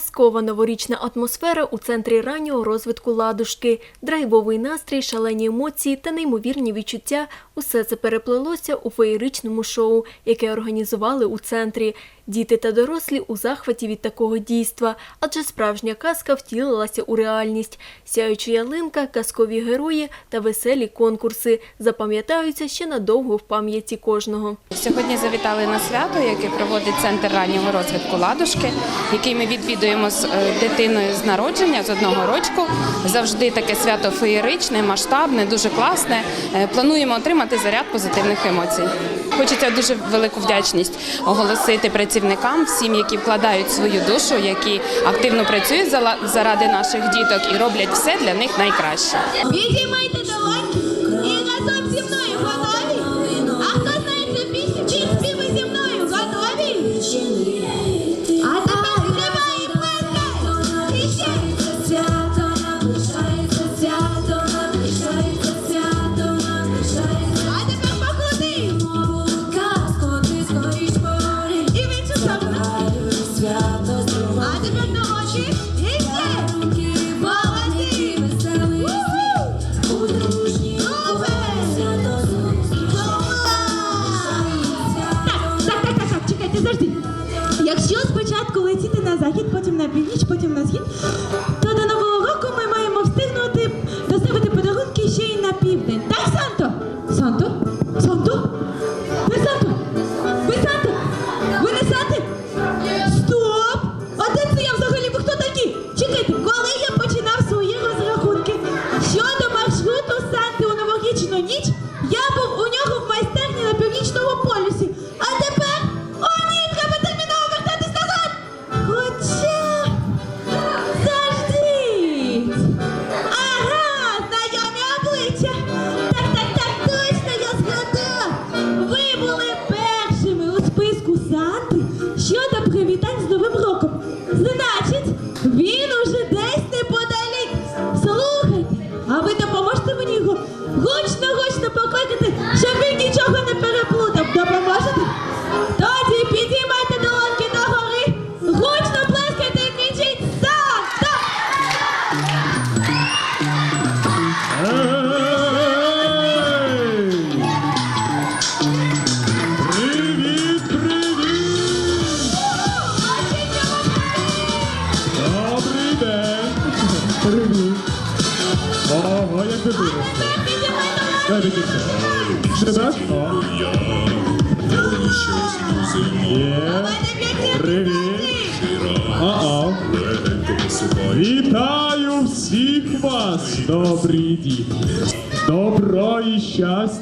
Казкова новорічна атмосфера у центрі раннього розвитку ладушки, драйвовий настрій, шалені емоції та неймовірні відчуття – усе це переплелося у феєричному шоу, яке організували у центрі. Діти та дорослі у захваті від такого дійства, адже справжня казка втілилася у реальність. Сяюча ялинка, казкові герої та веселі конкурси запам'ятаються ще надовго в пам'яті кожного. Сьогодні завітали на свято, яке проводить центр раннього розвитку ладушки, який ми відвідуємо з е, дитиною з народження з одного рочку. Завжди таке свято феєричне, масштабне, дуже класне. Е, Плануємо отримати заряд позитивних емоцій. Хочеться дуже велику вдячність оголосити працівникам, всім, які вкладають свою душу, які активно працюють заради наших діток і роблять все для них найкраще. Підіймайте долоньки і разом зі мною потім на схід, то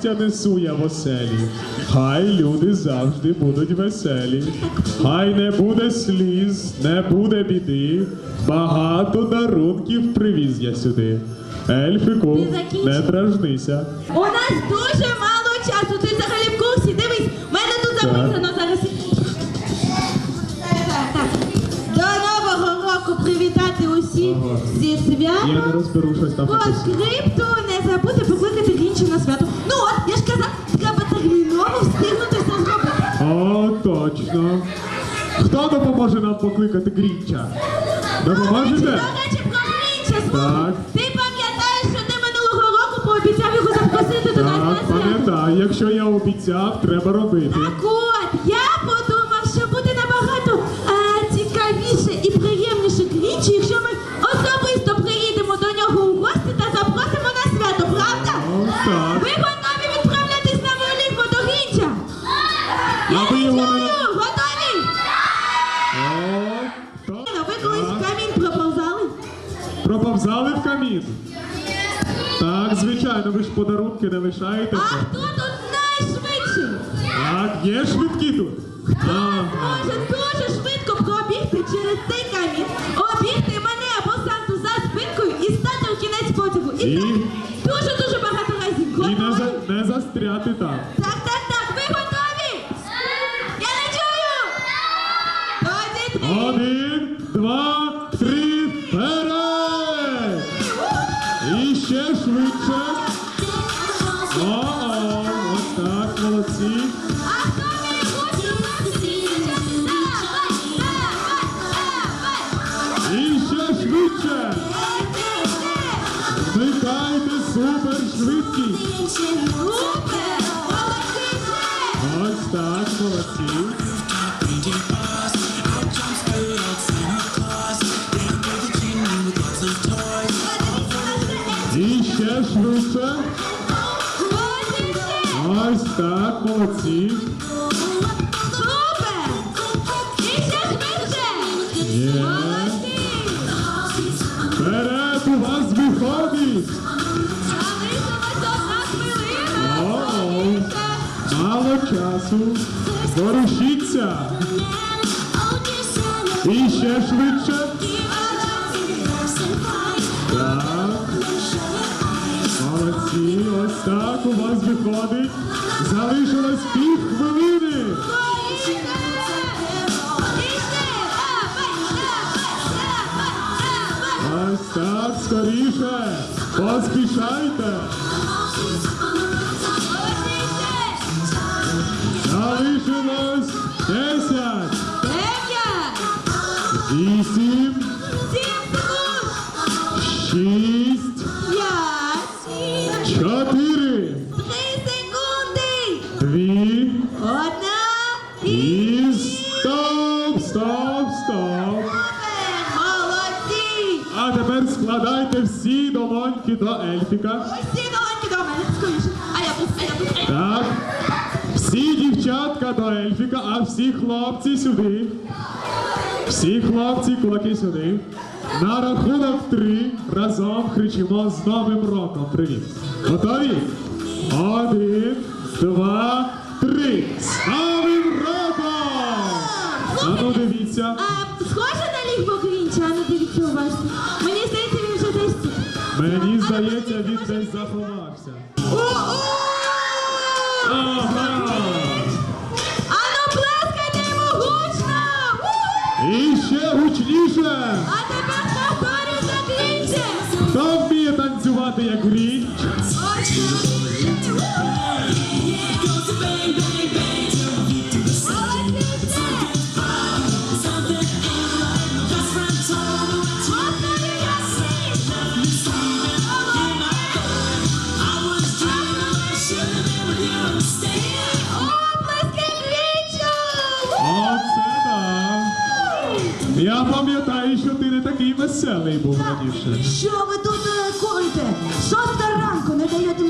Щастя несу я в оселі. Хай люди завжди будуть веселі. Хай не буде сліз, не буде біди. Багато дарунків привіз я сюди. Закінчив? не дражнися. У нас дуже мало часу. Ти взагалі в курсі? Дивись, в мене тут записано зараз. До нового року привітати усіх Ага. зі Я святом. не розберу щось там написано. скрипту не забудьте покликати Грінча на свято. Ну от, Хто допоможе нам покликати Грінча? До Допоможете? Так. Ти пам'ятаєш, що ти минулого року пообіцяв його запросити до нас Так, на свято? пам'ятаю, якщо я обіцяв, треба робити. Так от, я подарунки не лишаєте. А хто тут найшвидший? Так, є швидкі тут. Ага. Може дуже швидко пробігти через цей камінь, обігти мене або Санту за спинкою і стати у кінець потягу. І, І? так дуже-дуже багато разів. І не, Готові? за, не застряти там. Так, так, так, ви готові? Я не чую! Тоді три. Один, два, три, вперед! І ще швидше. О, ось так, молодці. Так, молодці. Супер! І ще швидше! Є. Молодці! Вперед у вас виходить. Залишилась одна хвилина! Мало часу. Ворушіться. І ще швидше. Так. Молодці. Ось так у вас виходить. Залишилось пів хвилини. Ось так, скоріше. Поспішайте. Залишилось 10, Дев'ять! Складайте всі долоньки до ельфіка. Ось ці долоньки до мене, скоріше. А я тут, а я тут. Так. Всі дівчатка до ельфіка, а всі хлопці сюди. Всі хлопці, кулаки сюди. На рахунок три разом кричимо з Новим роком. Привіт. Готові? Один, два, три. З Новим роком! А ну дивіться. А схоже на лігбо Грінча, а ну дивіться уважно. Мені здається, він десь заховався. Ага! А ну плескайте йому гучно! І ще гучніше! А тепер повторюй за Грінчем! Хто вміє танцювати як грінч? Оце веселий був раніше. Що ви тут коїте? курите? Шоста ранку не даєте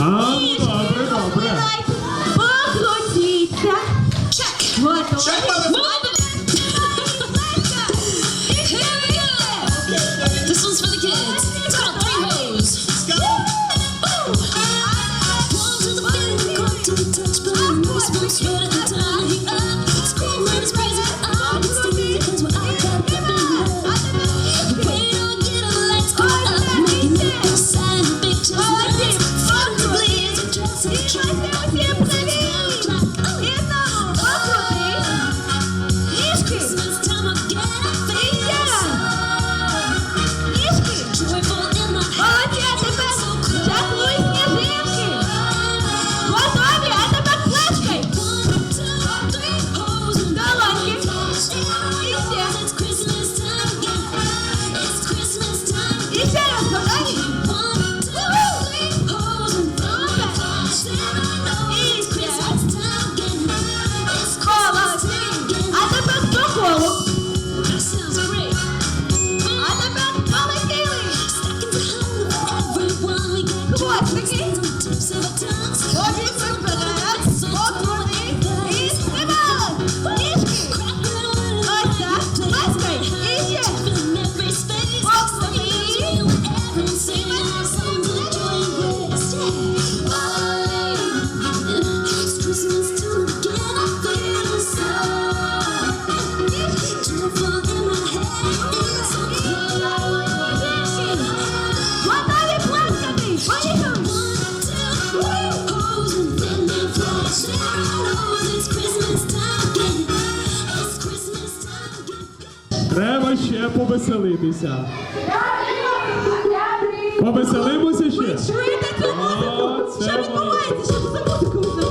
Так. Повеселитися. Повеселимося Ви ще? чуєте цю музику? Що відбувається? Що це за музика?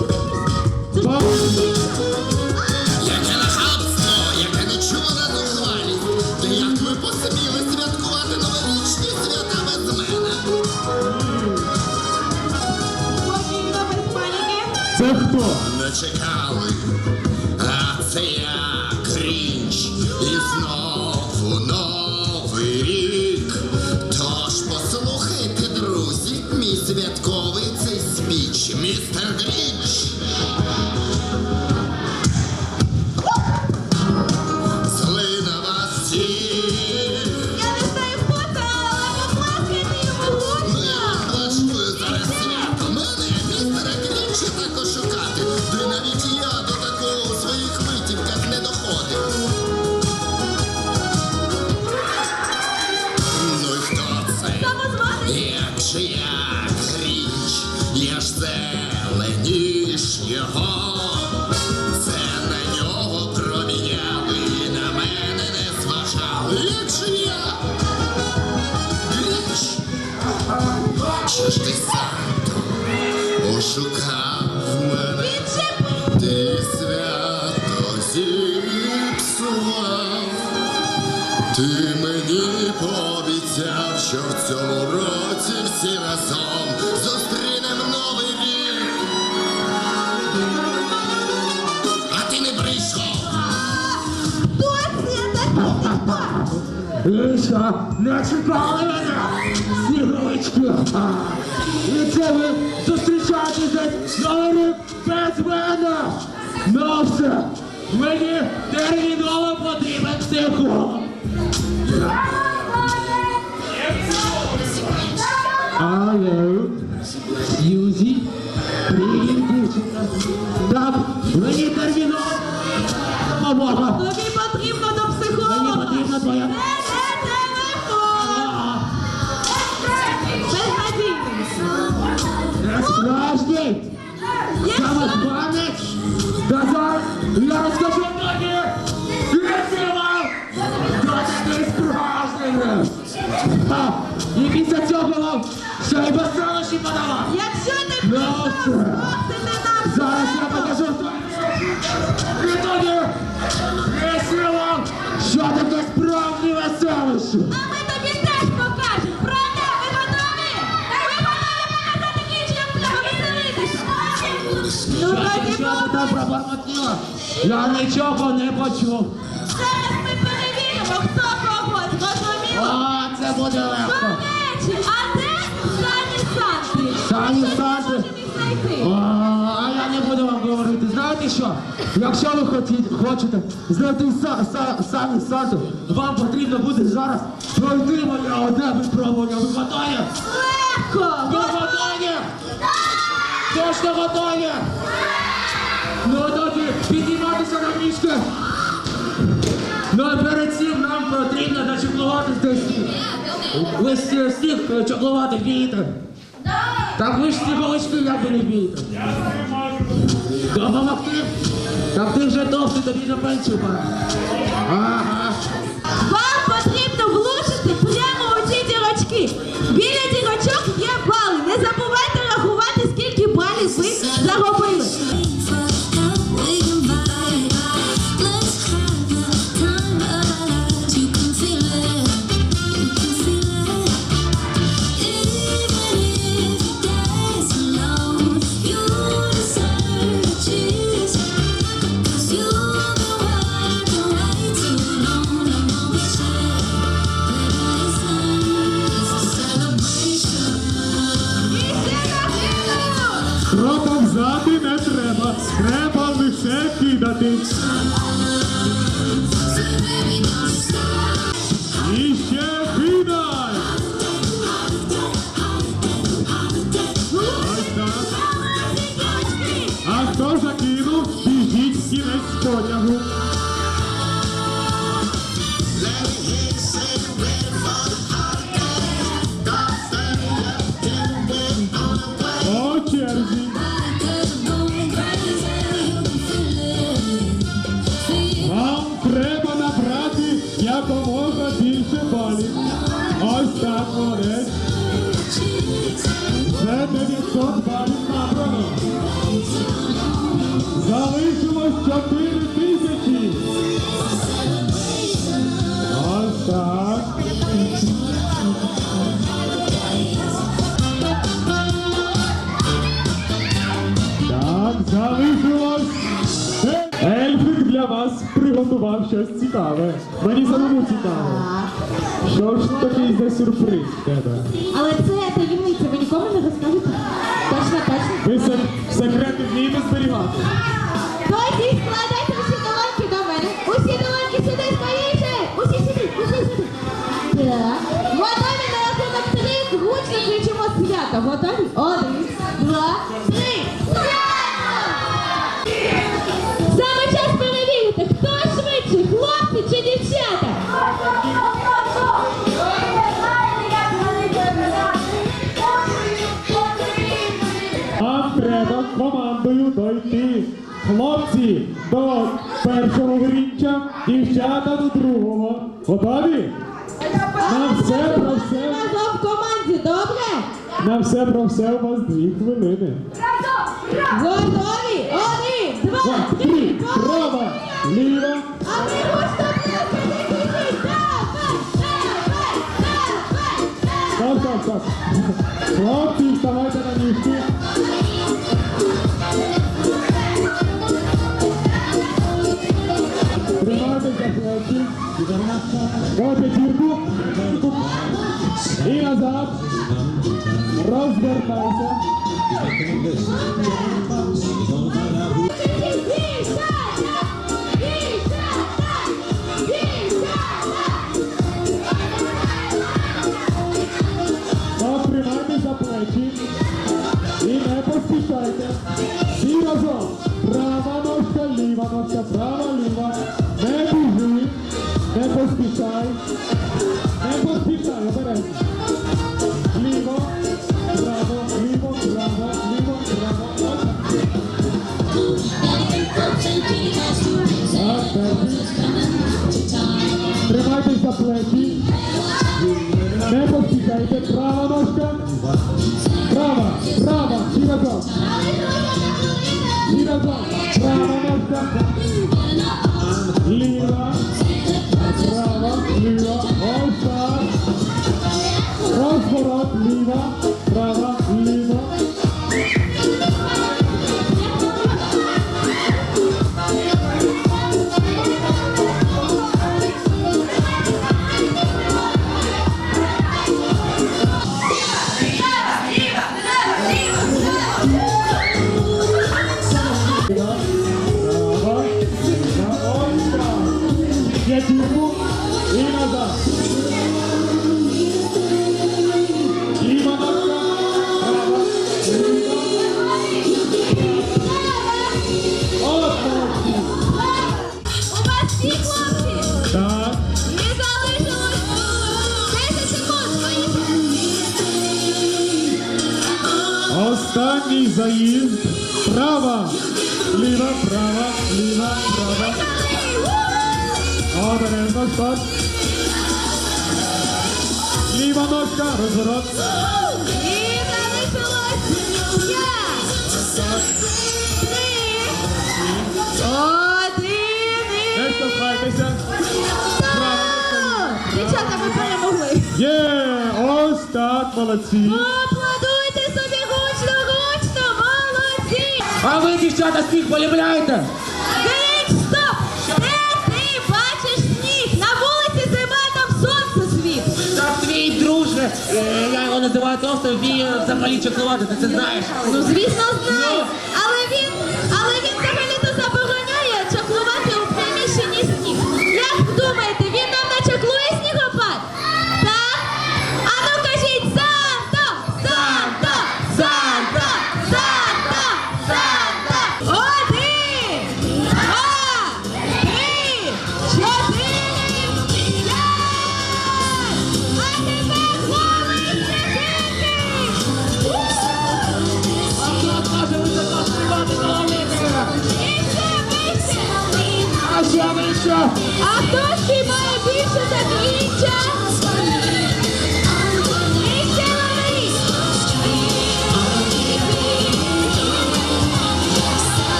Цьому році всі разом зустрінем новий рік. А ти не прийшов. І не чекали мене? Снігурочки! І це ви зустрічаєтесь новий рік без мене? Ну все, мені терміново потрібен психолог. Алло, Сьюзі, привіт, дівчинка. Так, мені терміново Що ти що ти по- там пробормотіла? Я нічого не почув! Зараз ми перевіримо, хто кого. Зрозуміло? О, це буде До речі, а де Сані Санти? Сані Санти? О, А я не буду вам говорити. Знаєте що? Якщо ви хоті- хочете знайти са, са, самі Санту, вам потрібно буде зараз пройти моє одне випробування. Ви готові? Легко! Ви готові? Точно готові? Ну тоді підніматися на ніжки. Ну а перед цим нам потрібно. Ви з всіх чеклувати вмієте? Так ви ж сніговички, як ви не вмієте. Допомогти? Так ти вже довше тобі на пенсію пора. Ага. Вас приготував щось цікаве. Мені самому цікаво. Що ж такий за сюрприз в тебе? Але це таємниця, ви нікому не розкажете? Точно, точно. Ви сек- секрети вмієте зберігати? Тоді складайте усі долоньки до мене. Усі долоньки сюди скоріше. Усі сюди, усі сюди. Так. Готові на рахунок три. Гучно кричимо свято. Готові? Один, треба командою дойти. Хлопці до першого грінча, дівчата до другого. Готові? На все про все. Разом в команді, добре? На все про все у вас дві хвилини. Готові? Один, два, три. права, ліва. А ми просто не кричіть. Давай, давай, давай, давай, давай. Так, так, так. Хлопці, вставайте на ніжки. плечі. До п'ятірку. І назад. Розвертайся. Останній заїзд. Права, ліва, права, ліва, права. Обережно, стоп. Ліва ножка, розворот. І залишилось 5, 3, 1 і... Не штовхайтеся. Дівчата, ви перемогли! Є, ось так, молодці. Аплодуйте А ви, дівчата, сніг полюбляєте? Гріч, стоп! Де ти бачиш сніг? На вулиці зима, там сонце світ! Та твій друже, е, я його називаю товстим, він взагалі чеклувати, ти це знаєш. Ну, звісно, знаю. Але він,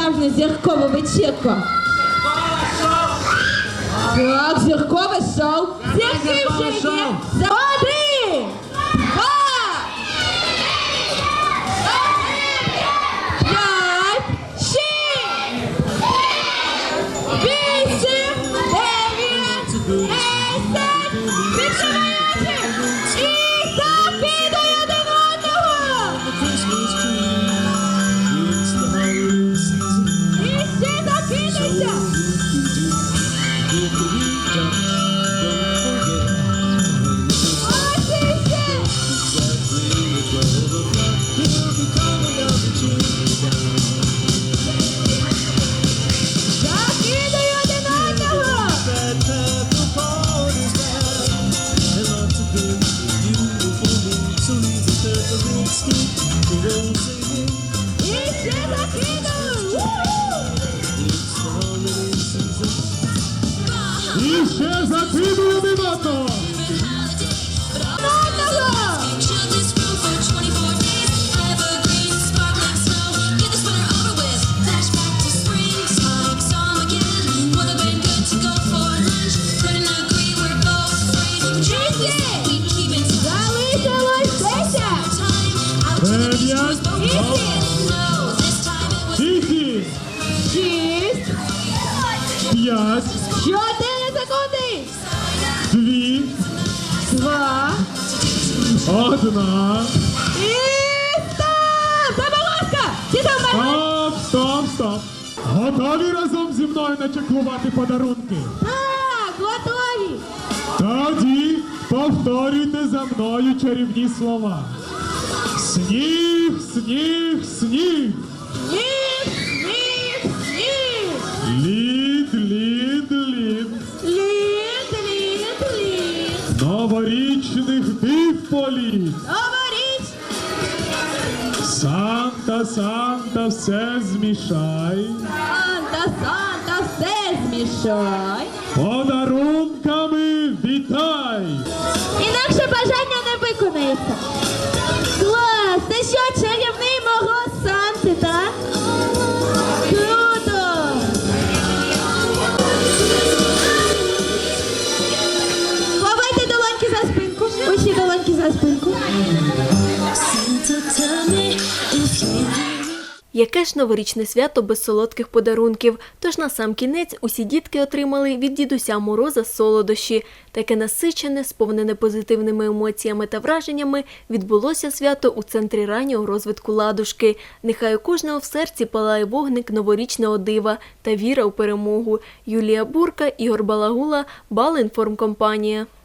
справжню зіркову вечірку? Так, зіркове шоу. Зірки зіркове вже шоу. є. Шість! п'ять, Чотири секунди! дві, Два! одна. І стоп! Заболоска! Діда мене! Стоп, стоп, стоп. Готові разом зі мною начеклувати подарунки? Так, готові! Тоді повторюйте за мною чарівні слова. Сніг, сніг, сніг. Сніг, Лід, лід, лід. Лід, лід! Новорічних півполіт. Новоріч! Санта, Санта, все змішай. Санта, Санта, все змішай! Подарунками вітай. Інакше бажання Яке ж новорічне свято без солодких подарунків? Тож на сам кінець усі дітки отримали від дідуся Мороза солодощі. Таке насичене, сповнене позитивними емоціями та враженнями, відбулося свято у центрі раннього розвитку ладушки. Нехай у кожного в серці палає вогник новорічного дива та віра у перемогу. Юлія Бурка, Ігор Балагула, Балинформкомпанія.